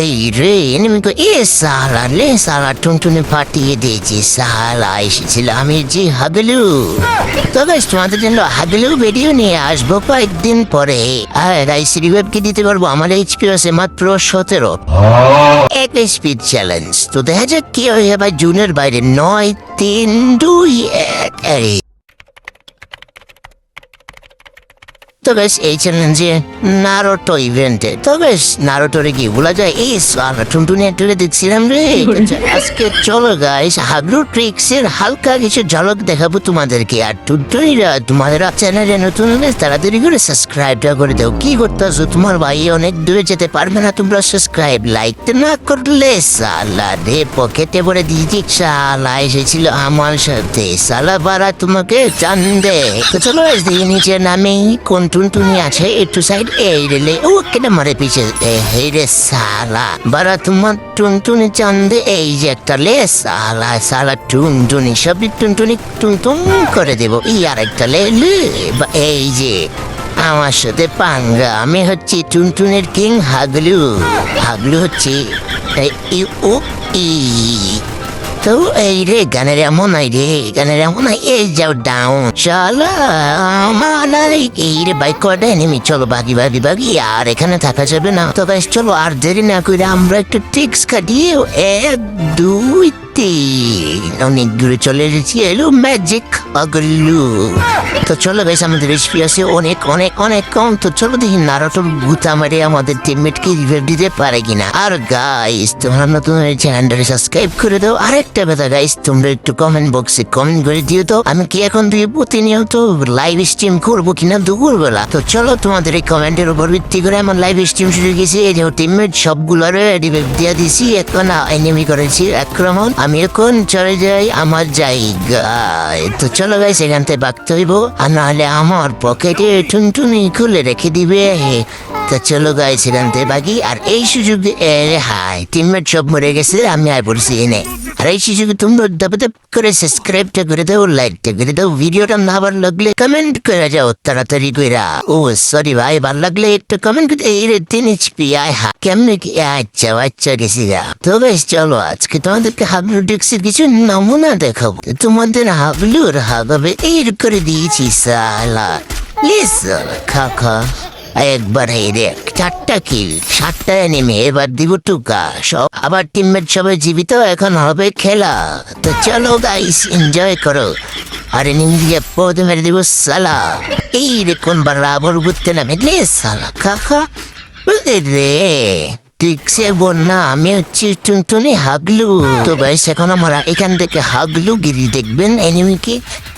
এই রে এনিমি এ সালা লে সালা টুনটুনি পাঠিয়ে দিয়েছি সালা এসেছিল আমি যে হাগলু তো তোমাদের জন্য হাগলু ভিডিও নিয়ে আসব কয়েকদিন পরে। আর রাইস রিওয়েবকে দিতে পারব? আমার এইচপি আছে মাত্র সতেরো। এক স্পিড চ্যালেঞ্জ তো দেখা যাক কি হয়, এবার জুনের বাইরে নয়, তিন, দুই, এক এই তো বেশ এই চ্যালেঞ্জে নারোটো ইভেন্টে। তো বেশ নারোটোরে কি বলা যায় এই টুনটুনি একটা দেখছিলাম রে। আজকে চলো গাইস হালকা কিছু ঝলক দেখাবো তোমাদেরকে। আর টুনটুনিরা তোমাদের চ্যানেলে নতুন হলে তাড়াতাড়ি করে সাবস্ক্রাইবটা করে দাও। কি করতেছো? তোমার ভাই অনেক দূরে যেতে পারবে না তোমরা সাবস্ক্রাইব লাইক না করলে সালা রে পকেটে ভরে দিয়েছি সালা এসেছিল আমার সাথে সালা বারা তোমাকে চান দে তো চলো দেখি নিচে নামে কোন টুনটুনি আছে, একটু সাইড এই রেলে ও, কেটে মারে পিছে। এই রে সালা বারা তোমার টুনটুনি চান দে এই যে একটা লে, সালা সালা, টুনটুনি, সবই টুনটুনি টুনটুন করে দেবো। ই আর একটা লে লে এই যে, আমার সাথে পাঙ্গা, আমি হচ্ছি টুনটুনের কিং হাগলু। হাগলু হচ্ছে ই, ও, ই। তো এই রে, গানের এমন আই রে, গানের এমন আই এই যাও ডাউন চলো আমার এই রে বাইক কটা এনেমি চলো বাকি বাকি বাকি আর এখানে থাকা যাবে না। তো বেশ চলো, আর দেরি না করে আমরা একটু টিক্স কাটিয়ে এক, দুই, তিন, অনেক দূরে চলে এসেছি। এলো ম্যাজিক আগলু তো চলো বেশ আমাদের রেসিপি আছে অনেক অনেক অনেক কম। তো চলো দেখি নারটোর গুতা মারে আমাদের টিমমেটকে রিভাইভ দিতে পারে কিনা। আর গাইস তোমরা নতুন চ্যানেলটাকে সাবস্ক্রাইব করে দাও। আরেকটা কথা গাইস তোমরা একটু কমেন্ট বক্সে কমেন্ট করে দিও তো। আমি কি এখন দিয়ে প্রতিনিয়ত লাইভ স্ট্রিম করব কিনা দুপুরবেলা? তো চলো তোমাদের এই কমেন্টের উপর ভিত্তি করে আমার লাইভ স্ট্রিম শুরু গেছি এই যে টিমমেট সবগুলোর রিভাইভ দিয়ে দিছি এখন এনিমি করেছি, আক্রমণ। আমি এখন চলে যাই আমার জায়গায়। তো চলো গাইস এখান থেকে বাঁকতে হইব। আর নাহলে আমার পকেটে টুনটুনি খুলে রেখে দিবে। তো চলো গাইস এখান থেকে বাকি। আর এই সুযোগ হাই টিমমেট সব মরে গেছে, আমি আয় পড়ছি এনে আর এই সুযোগে তোমরা দাপ দাপ করে সাবস্ক্রাইবটা করে দাও লাইকটা করে দাও ভিডিওটা না ভালো লাগলে কমেন্ট করে যাও তাড়াতাড়ি কইরা ও সরি ভাই ভালো লাগলে একটু কমেন্ট করে এই রে তিন এইচপি আয় হা কেমনে কি আচ্ছা আচ্ছা গেছি গা তো বেশ চলো আজকে তোমাদেরকে হাবলু ডিক্সের কিছু নমুনা দেখাবো তোমাদের হাবলুর হাগাবে এর করে দিয়েছি সালা লিস খা খা একবার রে, চারটা কিল সাতটা নেমে এবার দিব টুকা। সব, আবার টিমমেট সবাই জীবিত, এখন হবে খেলা। তো চলো গাইস এনজয় করো। আরে নিমিয়ে পদ মেরে দিব সালা। এই রে কোন বার রাবর ঘুরতে নামে, লে সালা কাকা রে। সে বন্যা, আমি হচ্ছে টুনটুনি হাগলু তো বাইস এখন আমরা এখান থেকে হাগলু গিরি দেখবেন। এনিমিকে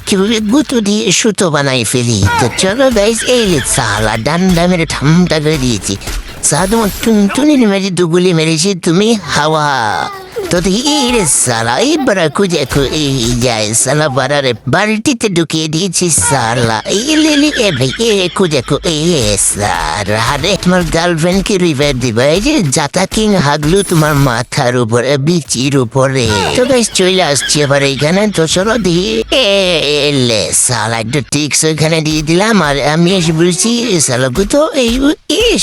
কীভাবে গুঁতো দিয়ে সুতো বানাই ফেলি। তো চলো গাইস এই রে সালা ডান্ডা মেরে ঠান্ডা করে দিয়েছি। সাধু টুনটুনি মেরে, দুগুলি মেরেছি, তুমি হাওয়া। তো এই রে সালা এই বারা খুঁজে যায় সালা, বারারে বাড়িটিতে ঢুকিয়ে দিয়েছি সালা। এই লিলি এ ভাই, এ খুঁজে এই সারা। রে তোমার গার্লফ্রেন্ড কে রিভাইভ দিবা। এই যে জাতা কিং হাগলু তোমার মাথার উপরে, বিচির উপরে। তো গাইস চলে আসছি এবার এইখানে। তো চলো দিই এলে সালা, একটা টিক্স দিয়ে দিলাম। আর আমি এসে বলছি সালাকু তো এই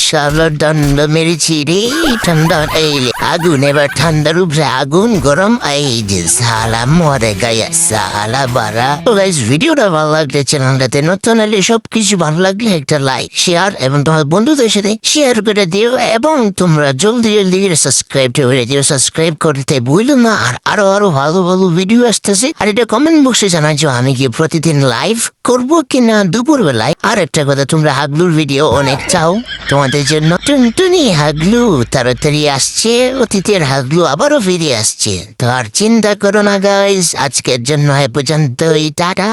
সালা দণ্ড মেরেছি রে ঠান্ডা এই আগুন, এবার ঠান্ডার উপরে আগুন, গরম, এই যে সালা মরে গায়ে, সালা বারা। তো গাইস ভিডিওটা ভালো লাগলে চ্যানেলটাতে নতুন হলে সব কিছু ভালো লাগলে একটা লাইক শেয়ার এবং তোমার বন্ধুদের সাথে শেয়ার করে দিও, এবং তোমরা জলদি জলদি সাবস্ক্রাইব করে দিও। সাবস্ক্রাইব করতে ভুলো না, আর আরও আরও ভালো ভালো ভিডিও আসতেছে। আর এটা কমেন্ট বক্সে জানাচ্ছো আমি কি প্রতিদিন লাইভ করব কিনা দুপুর বেলায় আর একটা কথা, তোমরা হাগলুর ভিডিও অনেক চাও তোমাদের জন্য টুনটুনি হাগলু। তাড়াতাড়ি আসছে, অতীতের হাগলু আবারও ফিরে আসছে। তো আর চিন্তা করো না গাইজ আজকের জন্য এ পর্যন্তই, টাটা।